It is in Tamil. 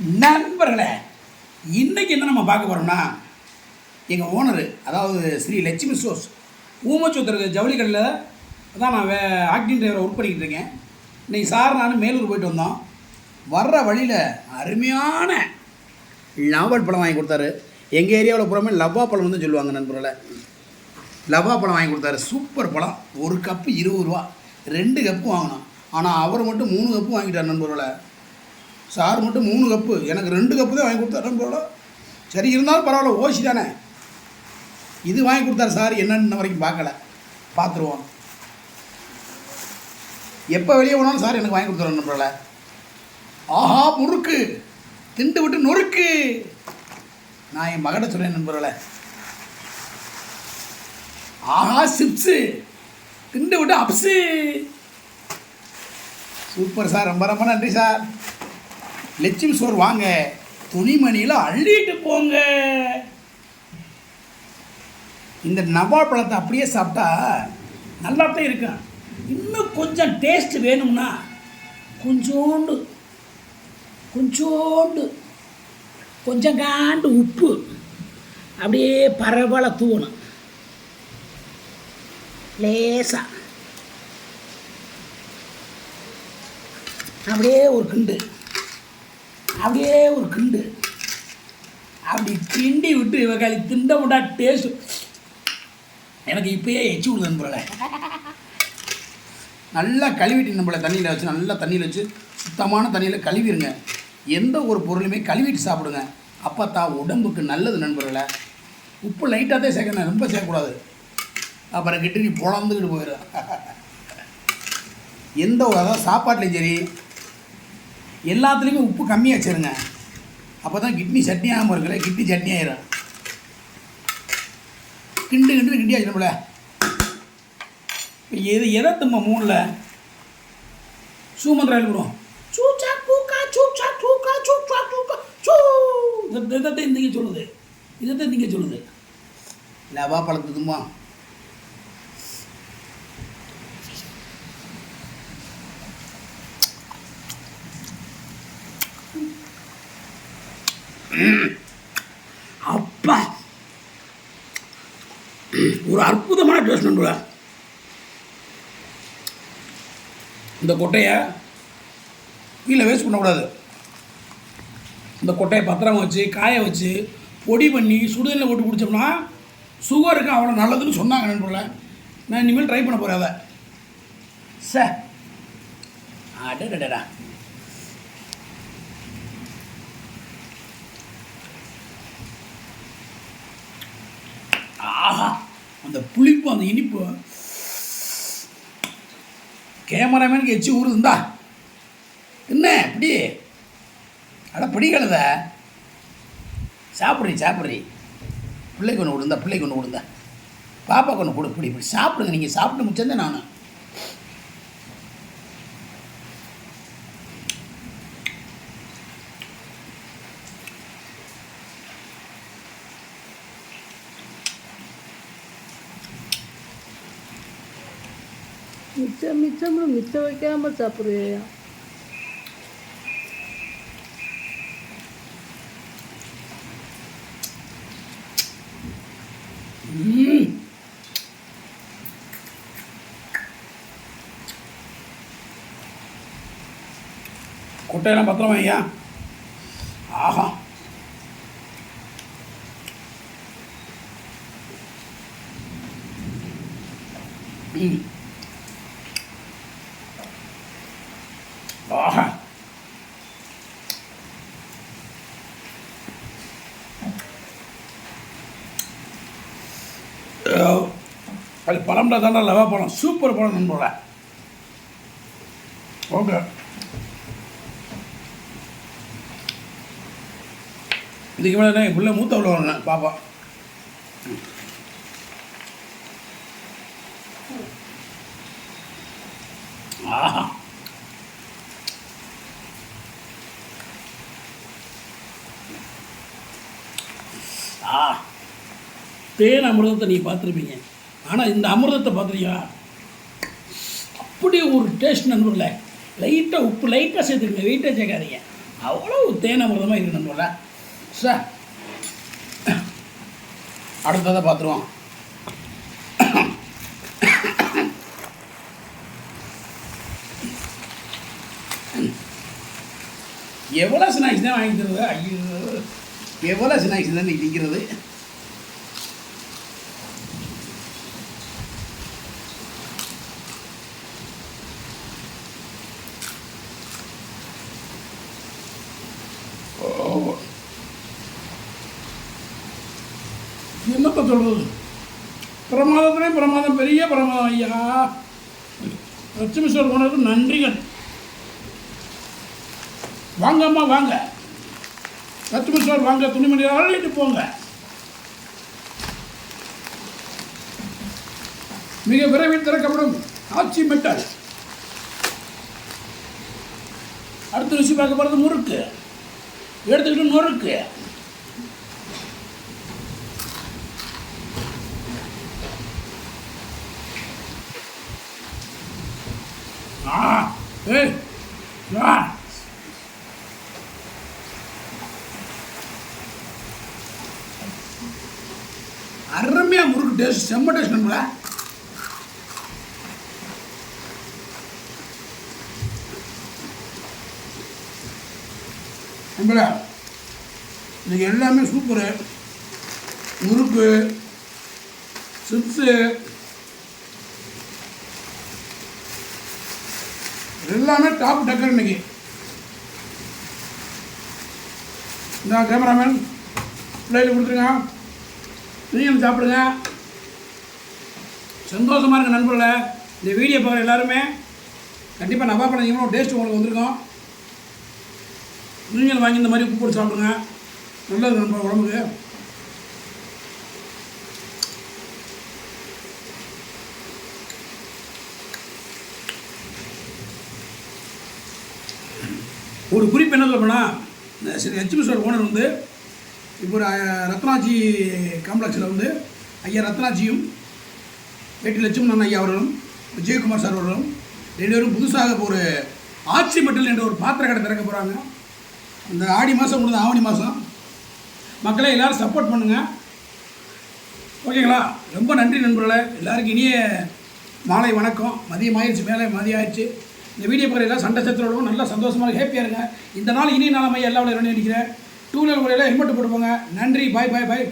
நண்பர்களே இன்றைக்கி என்ன நம்ம பார்க்க போகிறோம்னா எங்கள் ஓனரு அதாவது ஸ்ரீ லட்சுமி ஸ்டோர்ஸ் ஊமச்சூத்திர ஜவுளி தான் நான் வே ஆக்டிங் டிரைவரை ஒர்க் பண்ணிக்கிட்டு இருக்கேன். இன்றைக்கி சார் நான் மேலூர் போயிட்டு வந்தோம். வர்ற வழியில் அருமையான நாவல் பழம் வாங்கி கொடுத்தாரு. எங்கள் ஏரியாவில் புறமே லவ்வா பழம் வந்து சொல்லுவாங்க நண்பர்களை. லவ்வா பழம் வாங்கி கொடுத்தாரு. சூப்பர் பழம். ஒரு கப்பு இருபது ரூபா. ரெண்டு கப்பு வாங்கினோம். ஆனால் அவர் மட்டும் மூணு கப்பு வாங்கிட்டார் நண்பர்களை. சார் மட்டும் மூணு கப்பு. எனக்கு ரெண்டு கப்பு தான் வாங்கி கொடுத்தாரு. நண்பர்களே சரி இருந்தாலும் பரவாயில்ல ஓசி தானே. இது வாங்கி கொடுத்தாரு சார் என்னன்னு இன்ன வரைக்கும் பார்க்கல. பார்த்துருவோம். எப்போ வெளியே போனாலும் சார் எனக்கு வாங்கி கொடுத்துருவோம் நண்பர்களே ஆஹா முறுக்கு. திண்டு விட்டு நொறுக்கு. நான் என் மகனை சொல்கிறேன் நண்பர்களை. ஆஹா சிப்ஸு. திண்டு விட்டு அப்ஸு. சூப்பர் சார் ரொம்ப ரொம்ப நன்றி சார். லட்சுமி சோறு வாங்க. துணிமணியில் அள்ளிட்டு போங்க. இந்த நவாப் பழத்தை அப்படியே சாப்பிட்டா நல்லாத்தான் இருக்கும். இன்னும் கொஞ்சம் டேஸ்ட் வேணும்னா கொஞ்சோண்டு கொஞ்சோண்டு கொஞ்சம் காண்டு உப்பு. அப்படியே பரவல தூணும் லேசா. அப்படியே ஒரு கிண்டு. அப்படியே ஒரு கிண்டு. அப்படி கிண்டி விட்டு இவக்காளி திண்ட முட்டா டேஸ்ட். எனக்கு இப்பயே எச்சு விடுது நண்பர்களே நல்லா கழுவிட்டு நம்மளை தண்ணியில் வச்சு நல்லா தண்ணியில் வச்சு சுத்தமான தண்ணியில் கழுவிடுங்க எந்த ஒரு பொருளுமே கழுவிட்டு சாப்பிடுங்க. அப்போ தான் உடம்புக்கு நல்லது நண்பர்களே. உப்பு லைட்டாக தான் சேர்க்கணும் ரொம்ப சேர்க்கக்கூடாது. அப்புறம் கிட்ட நீ பொழந்துக்கிட்டு போயிடும் எந்த ஒரு அதாவது சாப்பாட்லையும் சரி எல்லாத்துலேயுமே உப்பு கம்மியாக வச்சுருங்க. அப்போ தான் கிட்னி சட்னி ஆகாமல் இருக்கல கிட்னி சட்னி ஆயிரும். கிண்டு கிண்டு கிண்டி இப்போ எது எதை தும்ப மூணில்? சூமந்திரம் எழுதுறோம் சூச்சா பூக்கா சூச்சா பூக்கா சூச்சா பூக்கா சூ! இந்த இதைத்தான் இந்திங்க சொல்லுது. இதைத்தான் இந்திங்க சொல்லுது. லவா பழத்துக்குமா அப்பா. ஒரு அற்புதமான டேஸ்ட் நண்பர்களே. இந்த கொட்டையை கீழே வேஸ்ட் பண்ணக்கூடாது. இந்த கொட்டையை பத்திரம் வச்சு காய வச்சு பொடி பண்ணி சுடுதண்ணில் போட்டு குடித்தோம்னா சுகருக்கு அவ்வளோ நல்லதுன்னு சொன்னாங்க நண்பர்களே. நான் இனிமேல் ட்ரை பண்ண போகிறேன் அதை. சே. அடடடா ஆஹா அந்த புளிப்பு அந்த இனிப்பு. கேமராமேனுக்கு எச்சு ஊறுதுந்தா என்ன இப்படி? அட பிடிக்கலத சாப்பிட்றி சாப்பிட்றி. பிள்ளைக்கு ஒன்று கொடுந்தா பிள்ளைக்கு ஒன்று கொடுந்தா. பாப்பாவுக்கு ஒன்று கொடு பிடி இப்படி சாப்பிடுங்க நீங்கள் சாப்பிட்டு முடிச்சிருந்தேன் நான் மிச்சம் மிச்சம்னு மிச்சம் வைக்காமல் சாப்பிட்றியா? குட்டையெல்லாம் பத்திரமா ஐயா ஆஹா ம் ஆஹா அது பழம்ல தாண்டா லவா படம் சூப்பர் படம் நண்பர்கள ஓகே. இதுக்கு மேலே என் பிள்ளை மூத்த உள்ள வரணும் பாப்பா. ஆஹா. ஆ தேன் அமிர்தத்தை நீங்கள் பார்த்துருப்பீங்க. ஆனால் இந்த அமிர்தத்தை பார்த்துருக்கியா? அப்படி ஒரு டேஸ்ட் நண்பர்களே. லைட்டாக உப்பு லைட்டாக சேர்த்துக்கங்க வெயிட்டாக சேர்க்காதீங்க. அவ்வளோ தேன் அமிர்தமாக இருக்கு நம்மள சார் அடுத்ததை பார்த்துருவோம். எவ்வளோ ஸ்நாக்ஸ் தான் வாங்கி தருது ஐயோ. எவ்வளோ ஸ்நாக்ஸ் தான் நிற்கிறது? நிற்கிறது என்னப்பா சொல்கிறது பிரமாதத்திலே பிரமாதம் பெரிய பிரமாதம் ஐயா. லட்சுமி சார் உனக்கு நன்றிகள். வாங்கம்மா வாங்க. லட்சுமி சார் வாங்க துணிமணி அள்ளிட்டு போங்க. மிக விரைவில் திறக்கப்படும் ஆட்சி மெட்டல். அடுத்த ருசி பார்க்க போகிறது முறுக்கு. எடுத்துக்கிட்டு நொறுக்கு. ஆ ஏய் ஆ அருமையாக முறுக்கு டேஸ்ட் செம்ம டேஸ்ட் நம்மள நம்மள இன்னைக்கு எல்லாமே சூப்பரு. முறுக்கு சிப்ஸு எல்லாமே டாப் டக்கர் இன்னைக்கு. இந்த கேமராமேன் பிள்ளைகளுக்கு கொடுத்துருங்க நீங்களும் சாப்பிடுங்க. சந்தோஷமாக இருக்க நண்பர்களை. இந்த வீடியோ பார்க்குற எல்லாருமே கண்டிப்பாக நவா பண்ணீங்கன்னா டேஸ்ட் உங்களுக்கு வந்திருக்கும். நீங்களும் வாங்கி இந்த மாதிரி உப்பு போட்டு சாப்பிடுங்க. நல்லது நம்ம உடம்புக்கு. ஒரு குறிப்பு என்ன சொல்லப்போனா இந்த ஸ்ரீ ஓனர் வந்து இப்போ ஒரு ரத்னாஜி காம்ப்ளெக்ஸில் வந்து ஐயா ரத்னாஜியும் வேட்டி லட்சுமணன் ஐயா அவர்களும் விஜயகுமார் சார் அவர்களும் ரெண்டு பேரும் புதுசாக இப்போ ஒரு ஆட்சி மெட்டல் என்ற ஒரு பாத்திர கடை திறக்க போகிறாங்க இந்த ஆடி மாதம் முடிஞ்ச ஆவணி மாதம் மக்களை எல்லோரும் சப்போர்ட் பண்ணுங்கள் ஓகேங்களா? ரொம்ப நன்றி நண்பர்களே. எல்லாருக்கும் இனிய மாலை வணக்கம். மதியம் ஆயிடுச்சு மேலே மதியம் ஆயிடுச்சு. இந்த வீடியோ பார்க்குற எல்லாம் சண்டை சத்துறவங்களும் நல்லா சந்தோஷமாக ஹேப்பியாக இருங்க. இந்த நாள் இனிய நாளமையா எல்லா விளையாட நினைக்கிறேன். டூ வீலர் உடையில ஹெல்மெட் போட்டு போங்க. நன்றி பாய் பாய் பாய்